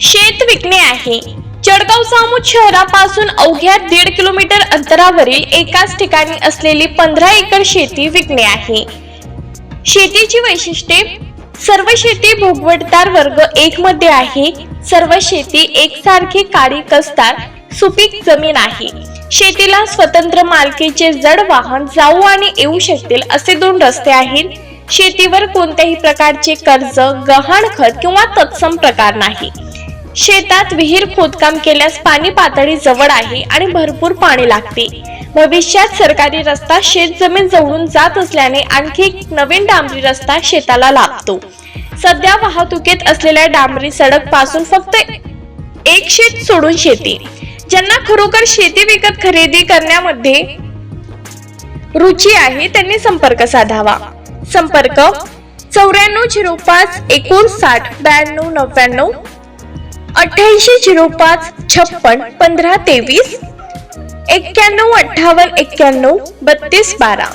शेत विकणे आहे. जळगाव जामोद शहरापासून अवघ्या दीड किलोमीटर अंतरावरील एकाच ठिकाणी असलेली पंधरा एकर शेती विकणे आहे. शेतीची वैशिष्ट्ये सर्व शेती भोगवटदार वर्ग एक मध्ये आहे. सर्व शेती एकसारखी काळी कसदार सुपीक जमीन आहे. शेतीला स्वतंत्र मालकीचे जड वाहन जाऊ आणि येऊ शकतील असे दोन रस्ते आहेत. शेतीवर कोणत्याही प्रकारचे कर्ज गहाणखत किंवा तत्सम प्रकार नाही. शेतात विहीर खोदकाम केल्यास पाणी पातळी जवळ आहे आणि भरपूर पाणी लागते. भविष्यात सरकारी रस्ता शेत जमीन जवळून जात असल्याने आणखी एक नवीन डांबरी रस्ता शेताला लाभतो. सध्या वाहतुकीत असलेल्या डांबरी सडकपासून फक्त एक शेत सोडून शेती. ज्यांना खरोखर शेती विकत खरेदी करण्यामध्ये रुची आहे त्यांनी संपर्क साधावा. संपर्क चौऱ्याण्णव झिरो पाच एकोणसाठ ब्याण्णव नव्याण्णव अठ्ठ्याऐंशी झिरो पाच छप्पन पंधरा तेवीस एक्क्याण्णव अठ्ठावन्न एक्क्याण्णव बत्तीस बारा.